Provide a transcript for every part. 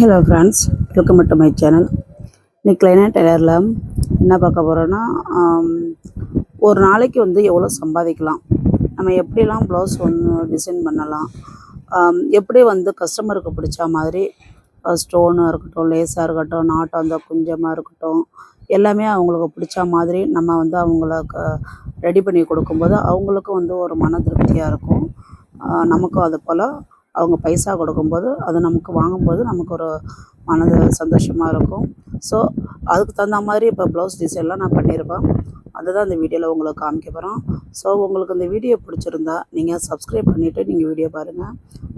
Hello friends welcome to my channel இன்னைக்கு லைனா டெய்லரில் என்ன பார்க்க போகிறோன்னா ஒரு நாளைக்கு வந்து எவ்வளோ சம்பாதிக்கலாம்? நம்ம எப்படிலாம் ப்ளவுஸ் ஒன்று டிசைன் பண்ணலாம்? எப்படி வந்து கஸ்டமருக்கு பிடிச்ச மாதிரி ஸ்டோனாக இருக்கட்டும் லேஸாக இருக்கட்டும் நாட்டம் அந்த குஞ்சமாக இருக்கட்டும் எல்லாமே அவங்களுக்கு பிடிச்ச மாதிரி நம்ம வந்து அவங்களுக்கு ரெடி பண்ணி கொடுக்கும்போது அவங்களுக்கும் வந்து ஒரு மன திருப்தியாக இருக்கும். நமக்கும் அது போல் அவங்க பைசா கொடுக்கும்போது அது நமக்கு வாங்கும்போது நமக்கு ஒரு மனது சந்தோஷமாக இருக்கும். ஸோ அதுக்கு தகுந்த மாதிரி இப்போ ப்ளவுஸ் டிசைன்லாம் நான் பண்ணியிருப்பேன் அதுதான் இந்த வீடியோவில் உங்களுக்கு காமிக்க போகிறோம் ஸோ உங்களுக்கு இந்த வீடியோ பிடிச்சிருந்தா நீங்கள் சப்ஸ்கிரைப் பண்ணிவிட்டு நீங்கள் வீடியோ பாருங்கள்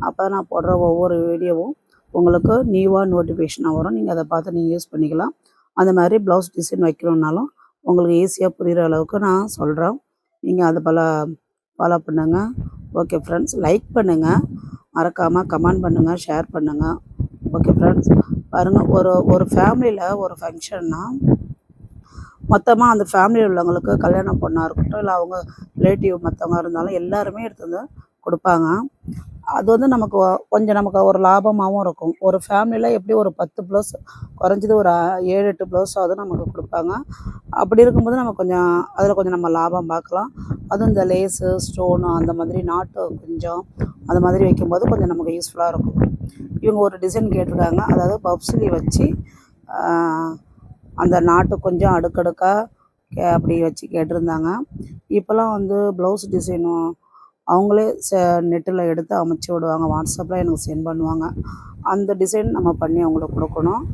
அப்போ நான் போடுற ஒவ்வொரு வீடியோவும் உங்களுக்கு நியூவாக நோட்டிஃபிகேஷனாக வரும். நீங்கள் அதை பார்த்து நீங்கள் யூஸ் பண்ணிக்கலாம். அந்த மாதிரி ப்ளவுஸ் டிசைன் வைக்கணுன்னாலும் உங்களுக்கு ஈஸியாக புரிகிற அளவுக்கு நான் சொல்கிறேன் நீங்கள் அதை போல் ஃபாலோ பண்ணுங்கள் ஓகே ஃப்ரெண்ட்ஸ் லைக் பண்ணுங்கள் மறக்காமல் கமெண்ட் பண்ணுங்கள் ஷேர் பண்ணுங்கள் ஓகே ஃப்ரெண்ட்ஸ் பாருங்கள் ஒரு ஒரு ஃபேமிலியில் ஒரு ஃபங்க்ஷன்னா மொத்தமாக அந்த ஃபேமிலியில் உள்ளவங்களுக்கு கல்யாணம் பொண்ணாக இருக்கட்டும் இல்லை அவங்க ரிலேட்டிவ் மற்றவங்க இருந்தாலும் எல்லாருமே எடுத்து வந்து கொடுப்பாங்க. அது வந்து நமக்கு கொஞ்சம் நமக்கு ஒரு லாபமாகவும் இருக்கும். ஒரு ஃபேமிலியில் எப்படி ஒரு பத்து ப்ளவுஸ் குறைஞ்சது ஒரு ஏழு எட்டு ப்ளவுஸாவது நமக்கு கொடுப்பாங்க. அப்படி இருக்கும்போது நம்ம கொஞ்சம் அதில் கொஞ்சம் நம்ம லாபம் பார்க்கலாம். அதுவும் இந்த லேஸு ஸ்டோனு அந்த மாதிரி நாட்டு கொஞ்சம் அந்த மாதிரி வைக்கும்போது கொஞ்சம் நமக்கு யூஸ்ஃபுல்லாக இருக்கும். இவங்க ஒரு டிசைன் கேட்டிருக்காங்க. அதாவது பப்சிலி வச்சு அந்த நாட்டு கொஞ்சம் அடுக்கடுக்காக கே அப்படி வச்சு கேட்டிருந்தாங்க. இப்போல்லாம் வந்து ப்ளவுஸ் டிசைனும் அவங்களே ச நெட்டில் எடுத்து அமைச்சு விடுவாங்க. வாட்ஸ்அப்பில் எனக்கு சென்ட் பண்ணுவாங்க. அந்த டிசைன் நம்ம பண்ணி அவங்களுக்கு கொடுக்கணும்.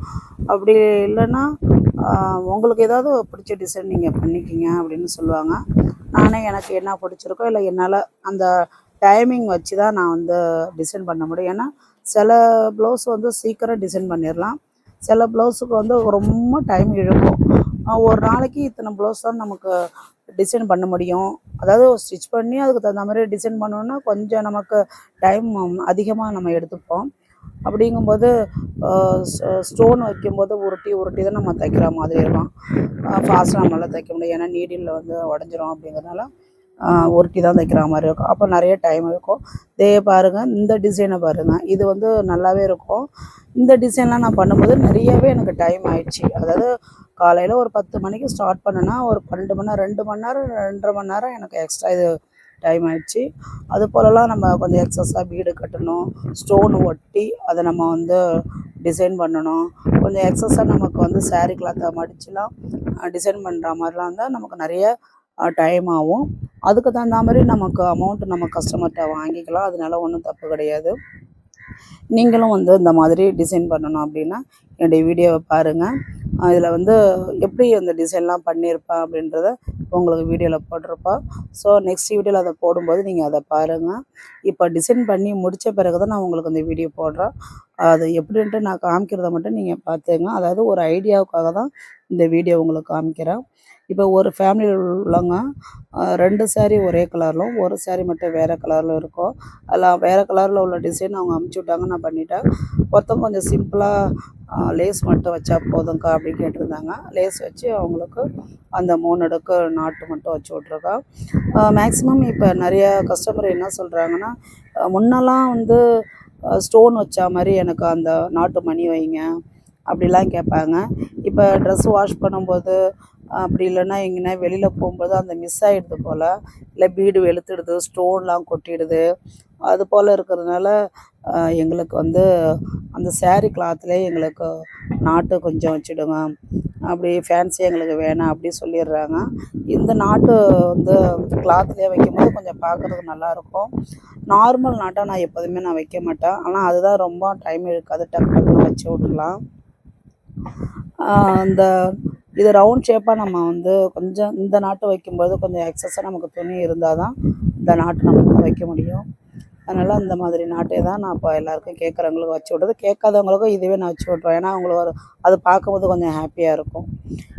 அப்படி இல்லைன்னா உங்களுக்கு ஏதாவது பிடிச்ச டிசைன் நீங்கள் பண்ணிக்கிங்க அப்படின்னு சொல்லுவாங்க. நானே எனக்கு என்ன பிடிச்சிருக்கோ இல்லை என்னால் அந்த டைமிங் வச்சு தான் நான் வந்து டிசைன் பண்ண முடியும். ஏன்னா சில ப்ளவுஸ் வந்து சீக்கிரம் டிசைன் பண்ணிடலாம் சில ப்ளவுஸுக்கு வந்து ரொம்ப டைம் இழுக்கும். ஒரு நாளைக்கு இத்தனை ப்ளவுஸ் தான் நமக்கு டிசைன் பண்ண முடியும். அதாவது ஸ்டிச் பண்ணி அதுக்கு தகுந்த மாதிரி டிசைன் பண்ணோன்னா கொஞ்சம் நமக்கு டைம் அதிகமாக நம்ம எடுத்துப்போம். அப்படிங்கும்போது ஸ்டோன் வைக்கும்போது உருட்டி உருட்டி தான் நம்ம தைக்கிற மாதிரி இருக்கும். ஃபாஸ்ட்டாக நம்மளால் தைக்க முடியும். ஏன்னா நீடில் வந்து உடஞ்சிரும் அப்படிங்கிறதுனால உருட்டி தான் தைக்கிற மாதிரி இருக்கும். அப்போ நிறைய டைம் இருக்கும். இதே பாருங்கள் இந்த டிசைனை பாருங்கள் இது வந்து நல்லாவே இருக்கும். இந்த டிசைன்லாம் நான் பண்ணும்போது நிறையவே எனக்கு டைம் ஆயிடுச்சு. அதாவது காலையில் ஒரு பத்து மணிக்கு ஸ்டார்ட் பண்ணேன்னா ஒரு பன்னெண்டு மணி நேரம் ரெண்டு மணி நேரம் ரெண்டரை மணி நேரம் எனக்கு எக்ஸ்ட்ரா இது டைம் ஆயிடுச்சு. அது போலலாம் நம்ம கொஞ்சம் எக்ஸஸாக வீடு கட்டணும் ஸ்டோன் ஒட்டி அதை நம்ம வந்து டிசைன் பண்ணணும். கொஞ்சம் எக்ஸஸாக நமக்கு வந்து saree கிளாத்தை மடிச்சுலாம் டிசைன் பண்ணுற மாதிரிலாம் இருந்தால் நமக்கு நிறைய டைம் ஆகும். அதுக்கு தகுந்த மாதிரி நமக்கு அமௌண்ட் நம்ம கஸ்டமர்கிட்ட வாங்கிக்கலாம். அதனால ஒன்றும் தப்பு கிடையாது. நீங்களும் வந்து இந்த மாதிரி டிசைன் பண்ணணும் அப்படின்னா என்னுடைய வீடியோவை பாருங்கள் இதில் வந்து எப்படி அந்த டிசைன்லாம் பண்ணியிருப்பேன் அப்படின்றத உங்களுக்கு வீடியோவில் போட்டிருப்பேன் ஸோ நெக்ஸ்ட் வீடியோவில் அதை போடும்போது நீங்கள் அதை பாருங்கள் இப்போ டிசைன் பண்ணி முடித்த பிறகு தான் நான் உங்களுக்கு அந்த வீடியோ போடுறேன். அது எப்படின்ட்டு நான் காமிக்கிறத மட்டும் நீங்கள் பார்த்துங்க. அதாவது ஒரு ஐடியாவுக்காக தான் இந்த வீடியோ உங்களுக்கு காமிக்கிறேன். இப்போ ஒரு ஃபேமிலியில் உள்ளவங்க ரெண்டு சேரீ ஒரே கலர்லும் ஒரு சேரீ மட்டும் வேறு கலரில் இருக்கும். அதில் வேறு கலரில் உள்ள டிசைன் அவங்க அமுச்சு விட்டாங்க நான் பண்ணிட்டேன். ஒருத்தவங்க கொஞ்சம் சிம்பிளாக லேஸ் மட்டும் வச்சா போதும்க்கா அப்படின்னு கேட்டிருந்தாங்க. லேஸ் வச்சு அவங்களுக்கு அந்த மூணு அடுக்கு நாட்டு மட்டும் வச்சு விட்ருக்கோம் மேக்ஸிமம் இப்போ நிறைய கஸ்டமர் என்ன சொல்கிறாங்கன்னா முன்னெல்லாம் வந்து ஸ்டோன் வச்சா மாதிரி எனக்கு அந்த நாட்டு மணி வைங்க அப்படிலாம் கேட்பாங்க. இப்போ ட்ரெஸ் வாஷ் பண்ணும்போது அப்படி இல்லைன்னா எங்கன்னா வெளியில் போகும்போது அந்த மிஸ் ஆகிடுது போல். இல்லை பீடு வெளுத்துடுது ஸ்டோன்லாம் கொட்டிடுது. அது போல் இருக்கிறதுனால எங்களுக்கு வந்து அந்த சேரீ கிளாத்லேயே எங்களுக்கு நாட்டு கொஞ்சம் வச்சுடுங்க. அப்படி ஃபேன்சி எங்களுக்கு வேணாம் அப்படி சொல்லிடுறாங்க. இந்த நாட்டு வந்து கிளாத்லேயே வைக்கும்போது கொஞ்சம் பார்க்குறதுக்கு நல்லாயிருக்கும். நார்மல் நாட்டாக நான் எப்போதுமே நான் வைக்க மாட்டேன். ஆனால் அதுதான் ரொம்ப டைம் இழுக்காது டக்கு டக்குன்னு வச்சு விட்றலாம் அந்த இது ரவுண்ட் ஷேப்பாக நம்ம வந்து கொஞ்சம் இந்த நாட்டு வைக்கும்போது கொஞ்சம் எக்ஸஸாக நமக்கு துணி இருந்தால் தான் இந்த நாட்டு நம்ம வைக்க முடியும். அதனால் இந்த மாதிரி நாட்டை தான் நான் இப்போ எல்லாருக்கும் கேட்குறவங்களுக்கு வச்சு விட்றது. கேட்காதவங்களுக்கும் இதுவே நான் வச்சு விட்றேன் ஏன்னா அவங்களுக்கு ஒரு அது பார்க்கும்போது கொஞ்சம் ஹாப்பியாக இருக்கும்.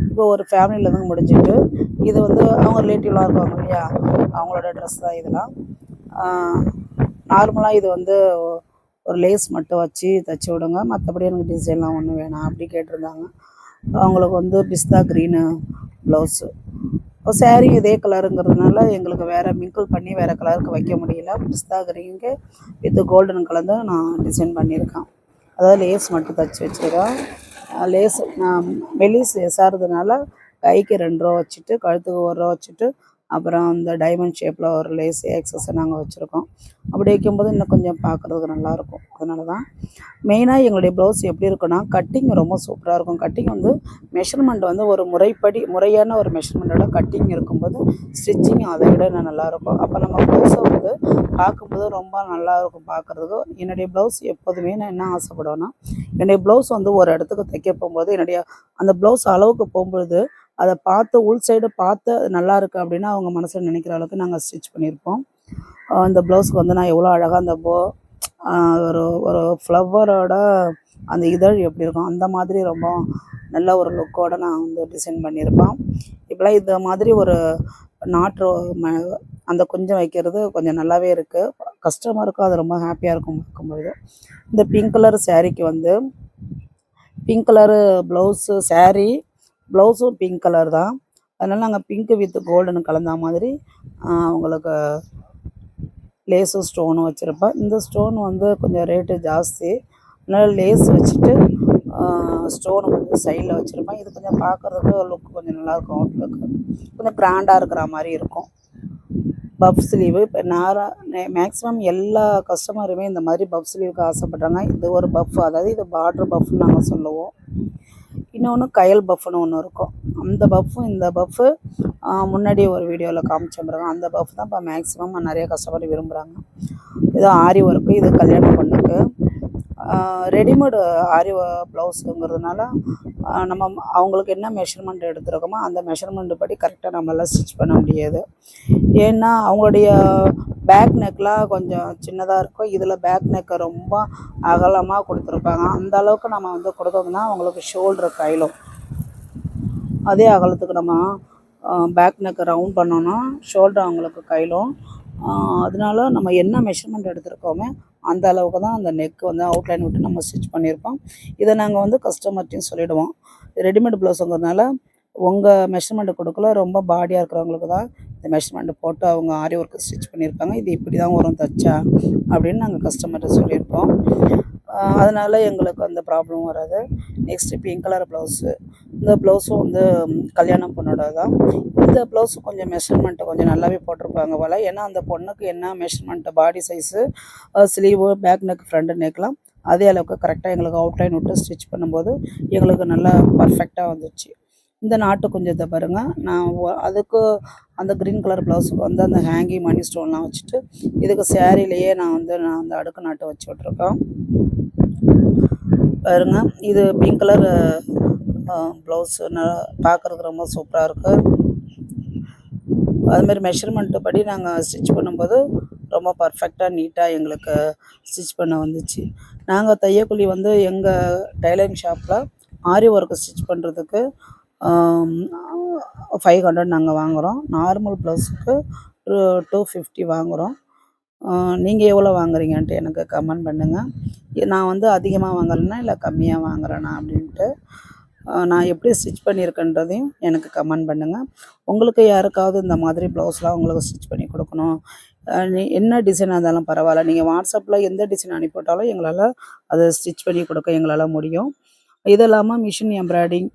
இப்போ ஒரு ஃபேமிலியில் இருந்து முடிஞ்சுட்டு இது வந்து அவங்க ரிலேட்டிவ்லாம் இருப்பாங்க இல்லையா? அவங்களோட ட்ரெஸ் தான் இதெல்லாம். நார்மலாக இது வந்து ஒரு லேஸ் மட்டும் வச்சு தைச்சி விடுங்க. மற்றபடி எனக்கு டிசைன்லாம் ஒன்றும் வேணாம். அப்படி கேட்டிருந்தாங்க. அவங்களுக்கு வந்து பிஸ்தா க்ரீனு ப்ளவுஸு இப்போ இதே கலருங்கிறதுனால எங்களுக்கு வேறு மிங்கிள் பண்ணி வேறு கலருக்கு வைக்க முடியல. பிஸ்தா க்ரீனுக்கு வித் கோல்டன் கலந்து நான் டிசைன் பண்ணியிருக்கேன். அதாவது லேஸ் மட்டும் தைச்சி வச்சுருக்கேன். லேஸ் மெலிஸ் லேஸாகிறதுனால கைக்கு ரெண்டு ரூபா வச்சுட்டு கழுத்துக்கு ஒரு ரூபா வச்சுட்டு அப்புறம் அந்த டைமண்ட் ஷேப்பில் ஒரு லேஸ் ஆக்சஸை நாங்கள் வச்சுருக்கோம். அப்படி வைக்கும்போது இன்னும் கொஞ்சம் பார்க்குறதுக்கு நல்லாயிருக்கும். அதனால தான் மெயினாக எங்களுடைய ப்ளவுஸ் எப்படி இருக்குன்னா கட்டிங் ரொம்ப சூப்பராக இருக்கும். கட்டிங் வந்து மெஷர்மெண்ட் வந்து ஒரு முறைப்படி முறையான ஒரு மெஷர்மெண்ட்டோட கட்டிங் இருக்கும்போது ஸ்டிச்சிங் அதை விட இன்னும் நல்லாயிருக்கும். அப்போ நம்ம ப்ளவுஸை வந்து பார்க்கும்போது ரொம்ப நல்லா இருக்கும் பார்க்குறதுக்கு. என்னுடைய ப்ளவுஸ் எப்போதுமே நான் என்ன ஆசைப்படுவேன்னா என்னுடைய ப்ளவுஸ் வந்து ஒரு இடத்துக்கு தைக்க போகும்போது என்னுடைய அந்த ப்ளவுஸ் அளவுக்கு போகும்பொழுது அதை பார்த்து உள் சைடு பார்த்து அது நல்லா இருக்குது அப்படின்னா அவங்க மனசில் நினைக்கிற அளவுக்கு நாங்கள் ஸ்டிச் பண்ணியிருப்போம். அந்த ப்ளவுஸ்க்கு வந்து நான் எவ்வளோ அழகாக அந்த போ ஒரு ஒரு ஃப்ளவரோட அந்த இதழ் எப்படி இருக்கும் அந்த மாதிரி ரொம்ப நல்ல ஒரு லுக்கோட நான் வந்து டிசைன் பண்ணியிருப்பேன் இப்போலாம் இந்த மாதிரி ஒரு நாட்டு ம அந்த கொஞ்சம் வைக்கிறது கொஞ்சம் நல்லாவே இருக்குது கஸ்டமருக்கும் அது ரொம்ப ஹாப்பியாக இருக்கும் பார்க்கும்பொழுது. இந்த பிங்க் கலர் சேரீக்கு வந்து பிங்க் கலரு ப்ளவுஸு சேரீ ப்ளவுஸும் பிங்க் கலர் தான். அதனால் நாங்கள் பிங்க்கு வித் கோல்டுன்னு கலந்த மாதிரி உங்களுக்கு லேஸும் ஸ்டோனும் வச்சுருப்பேன் இந்த ஸ்டோன் வந்து கொஞ்சம் ரேட்டு ஜாஸ்தி. அதனால் லேஸ் வச்சுட்டு ஸ்டோனு கொஞ்சம் சைடில் வச்சுருப்பேன் இது கொஞ்சம் பார்க்குறதுக்கு லுக் கொஞ்சம் நல்லாயிருக்கும் அவுட்லுக்கு கொஞ்சம் கிராண்டாக இருக்கிற மாதிரி இருக்கும். பஃப் ஸ்லீவு இப்போ நாராக மேக்ஸிமம் எல்லா கஸ்டமருமே இந்த மாதிரி பஃப் ஸ்லீவுக்கு ஆசைப்பட்றாங்க. இது ஒரு பஃப் அதாவது இது பார்ட்ரு பஃப்னு நாங்கள் சொல்லுவோம். இன்னொன்று கயல் பஃப்னு ஒன்று இருக்கும். அந்த பஃப்பும் இந்த பஃப்பு முன்னாடி ஒரு வீடியோவில் காமிச்சேன் அந்த பஃப் தான் இப்போ மேக்ஸிமம் நிறைய கஸ்டமர் விரும்புகிறாங்க இது ஆரி ஒர்க்கு இது கல்யாண பொண்ணுக்கு. ரெடிமேடு ஆரி ப்ளவுஸுங்கிறதுனால நம்ம அவங்களுக்கு என்ன மெஷர்மெண்ட் எடுத்துருக்கோமோ அந்த மெஷர்மெண்ட் படி கரெக்டாக நம்மளால் ஸ்டிச் பண்ண முடியாது. ஏன்னா அவங்களுடைய பேக் நெக்லாம் கொஞ்சம் சின்னதாக இருக்கும். இதில் பேக் நெக்கை ரொம்ப அகலமாக கொடுத்துருப்பாங்க. அந்த அளவுக்கு நம்ம வந்து கொடுத்தோம்னா அவங்களுக்கு ஷோல்டர் கையிலும் அதே அகலத்துக்கு நம்ம பேக் நெக்கை ரவுண்ட் பண்ணோன்னா ஷோல்டர் அவங்களுக்கு கையிலும் அதனால நம்ம என்ன மெஷர்மெண்ட் எடுத்திருக்கோமோ அந்த அளவுக்கு தான் அந்த நெக் வந்து அவுட்லைன் விட்டு நம்ம ஸ்டிச் பண்ணியிருப்போம். இதை நாங்கள் வந்து கஸ்டமர்ட்டையும் சொல்லிவிடுவோம் ரெடிமேட் ப்ளவுஸுங்கிறதுனால உங்கள் மெஷர்மெண்ட் கொடுக்கல ரொம்ப பாடியாக இருக்கிறவங்களுக்கு தான் இந்த மெஷர்மெண்ட் போட்டு அவங்க ஆரி ஒர்க்கு ஸ்டிச் பண்ணியிருப்பாங்க இது இப்படி தான் வரும் தச்சா? அப்படின்னு நாங்கள் கஸ்டமர்கிட்ட சொல்லியிருப்போம். அதனால் எங்களுக்கு அந்த ப்ராப்ளம் வராது. நெக்ஸ்ட்டு பிங்க் கலர் ப்ளவுஸு இந்த ப்ளவுஸும் வந்து கல்யாணம் பொண்ணோட தான் இந்த ப்ளவுஸ் கொஞ்சம் மெஷர்மெண்ட்டு கொஞ்சம் நல்லாவே போட்டிருப்பாங்க போல். ஏன்னா அந்த பொண்ணுக்கு என்ன measurement body size sleeve back neck front நெக்லாம் அதே அளவுக்கு கரெக்டாக எங்களுக்கு அவுட்லைன் விட்டு ஸ்டிச் பண்ணும்போது எங்களுக்கு நல்லா பர்ஃபெக்டாக வந்துச்சு. இந்த நாட்டு குஞ்சத்தை பாருங்கள் நான் அதுக்கு அந்த க்ரீன் கலர் ப்ளவுஸுக்கு வந்து அந்த ஹேங்கிங் மணி ஸ்டோன்லாம் வச்சுட்டு இதுக்கு சேரீலையே நான் வந்து நான் அந்த அடுக்கு நாட்டை வச்சு விட்ருக்கேன் பாருங்க இது பிங்க் கலர் ப்ளவுஸு பார்க்குறதுக்கு ரொம்ப சூப்பராக இருக்குது அதுமாரி மெஷர்மெண்ட்டு படி நாங்கள் ஸ்டிச் பண்ணும்போது ரொம்ப பர்ஃபெக்டாக நீட்டாக எங்களுக்கு ஸ்டிச் பண்ண வந்துச்சு. நாங்கள் தையக்குழி வந்து எங்கள் டைலரிங் ஷாப்பில் ஆரி ஒர்க்கு ஸ்டிச் பண்ணுறதுக்கு ஃபைவ் ஹண்ட்ரட் நாங்கள் வாங்குகிறோம் நார்மல் ப்ளவுஸுக்கு டூ ஃபிஃப்டி வாங்குகிறோம் நீங்கள் எவ்வளோ வாங்குறீங்கன்ட்டு எனக்கு கமெண்ட் பண்ணுங்கள் நான் வந்து அதிகமாக வாங்குறேன்னா இல்லை கம்மியாக வாங்குறேனா அப்படின்ட்டு நான் எப்படி ஸ்டிச் பண்ணியிருக்கேன்றதையும் எனக்கு கமெண்ட் பண்ணுங்கள் உங்களுக்கு யாருக்காவது இந்த மாதிரி ப்ளவுஸ்லாம் உங்களுக்கு ஸ்டிச் பண்ணி கொடுக்கணும். நீ என்ன டிசைனாக இருந்தாலும் பரவாயில்ல. நீங்கள் வாட்ஸ்அப்பில் எந்த டிசைன் அனுப்பிவிட்டாலும் எங்களால் அதை ஸ்டிச் பண்ணி கொடுக்க எங்களால் முடியும். இது இல்லாமல் மிஷின் எம்ப்ராய்டிங்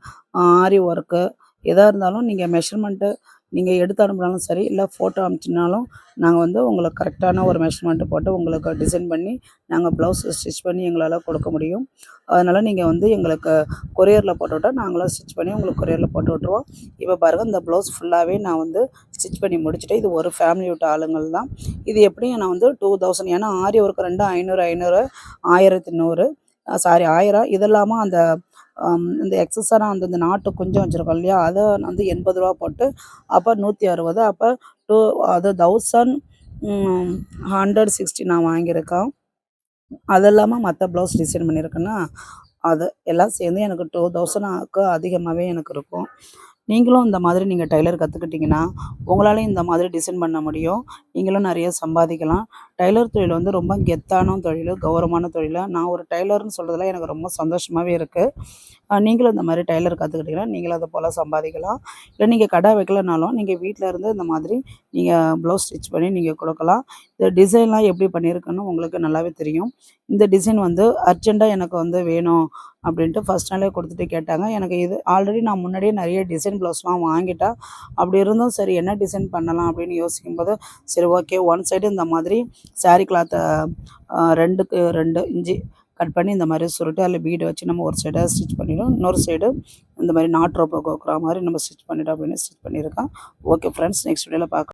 ஆரி ஒர்க்கு எதாக இருந்தாலும் நீங்கள் மெஷர்மெண்ட்டு நீங்கள் எடுத்து அனுப்பினாலும் சரி இல்லை ஃபோட்டோ அனுப்பிச்சினாலும் நாங்கள் வந்து உங்களுக்கு கரெக்டான ஒரு மெஷர்மெண்ட்டு போட்டு உங்களுக்கு டிசைன் பண்ணி நாங்கள் ப்ளவுஸ் ஸ்டிச் பண்ணி எங்களால் கொடுக்க முடியும். அதனால் நீங்கள் வந்து எங்களுக்கு கொரியரில் போட்டு விட்டால் நாங்களும் ஸ்டிச் பண்ணி உங்களுக்கு கொரியரில் போட்டு விட்ருவோம் இப்போ பாருங்கள் இந்த ப்ளவுஸ் ஃபுல்லாகவே நான் வந்து ஸ்டிச் பண்ணி முடிச்சுட்டேன் இது ஒரு ஃபேமிலி விட்ட ஆளுங்கள் தான். இது எப்படியும் நான் வந்து டூ தௌசண்ட் ஏன்னா ஆரி ஒர்க்கு ரெண்டு ஐநூறு ஐநூறு ஆயிரத்தி நூறு. சாரி ஆயிரம். இது இல்லாமல் அந்த இந்த எக்ஸஸாக அந்த இந்த நாட்டு குஞ்சம் வச்சுருக்கோம் இல்லையா? அதை வந்து எண்பது ரூபா போட்டு அப்போ நூற்றி அறுபது. அப்போ டூ அது தௌசண்ட் ஹண்ட்ரட் சிக்ஸ்டி நான் வாங்கியிருக்கேன். அது இல்லாமல் மற்ற ப்ளவுஸ் டிசைன் பண்ணியிருக்கேன்னா அது எல்லாம் சேர்ந்து எனக்கு டூ தௌசண்ட்க்கு அதிகமாகவே எனக்கு இருக்கும். நீங்களும் இந்த மாதிரி நீங்கள் டைலர் கற்றுக்கிட்டிங்கன்னா உங்களாலையும் இந்த மாதிரி டிசைன் பண்ண முடியும். நீங்களும் நிறைய சம்பாதிக்கலாம். டைலர் தொழில் வந்து ரொம்ப கெத்தான தொழில் கௌரவமான தொழில். நான் ஒரு டைலர்னு சொல்கிறதுல எனக்கு ரொம்ப சந்தோஷமாகவே இருக்குது நீங்களும் இந்த மாதிரி டைலர் கற்றுக்கிட்டிங்கன்னா நீங்களும் அதை போல் சம்பாதிக்கலாம். இல்லை நீங்கள் கடை வைக்கலனாலும் நீங்கள் வீட்டில் இருந்து இந்த மாதிரி நீங்கள் ப்ளவுஸ் ஸ்டிச் பண்ணி நீங்கள் கொடுக்கலாம். இந்த டிசைன்லாம் எப்படி பண்ணியிருக்குன்னு உங்களுக்கு நல்லாவே தெரியும். இந்த டிசைன் வந்து அர்ஜெண்ட்டாக எனக்கு வந்து வேணும். அப்படின்ட்டு ஃபஸ்ட் நாளே கொடுத்துட்டு கேட்டாங்க. எனக்கு இது ஆல்ரெடி நான் முன்னாடியே நிறைய டிசைன் ப்ளவுஸ்லாம் வாங்கிட்டேன் அப்படி இருந்தும் சரி என்ன டிசைன் பண்ணலாம் அப்படின்னு யோசிக்கும்போது சரி ஓகே ஒன் சைடு இந்த மாதிரி சாரீ கிளாத்தை ரெண்டுக்கு ரெண்டு இஞ்சி கட் பண்ணி இந்த மாதிரி சுருட்டு அதில் பீடு வச்சு நம்ம ஒரு சைடாக ஸ்டிச் பண்ணிவிடும் இன்னொரு சைடு இந்த மாதிரி நாட் ரோப்பை கோக்குற மாதிரி நம்ம ஸ்டிச் பண்ணிவிடும் அப்படின்னு ஸ்டிச் பண்ணியிருக்கேன். ஓகே ஃப்ரெண்ட்ஸ் நெக்ஸ்ட் வீடியோவில் பார்க்கலாம்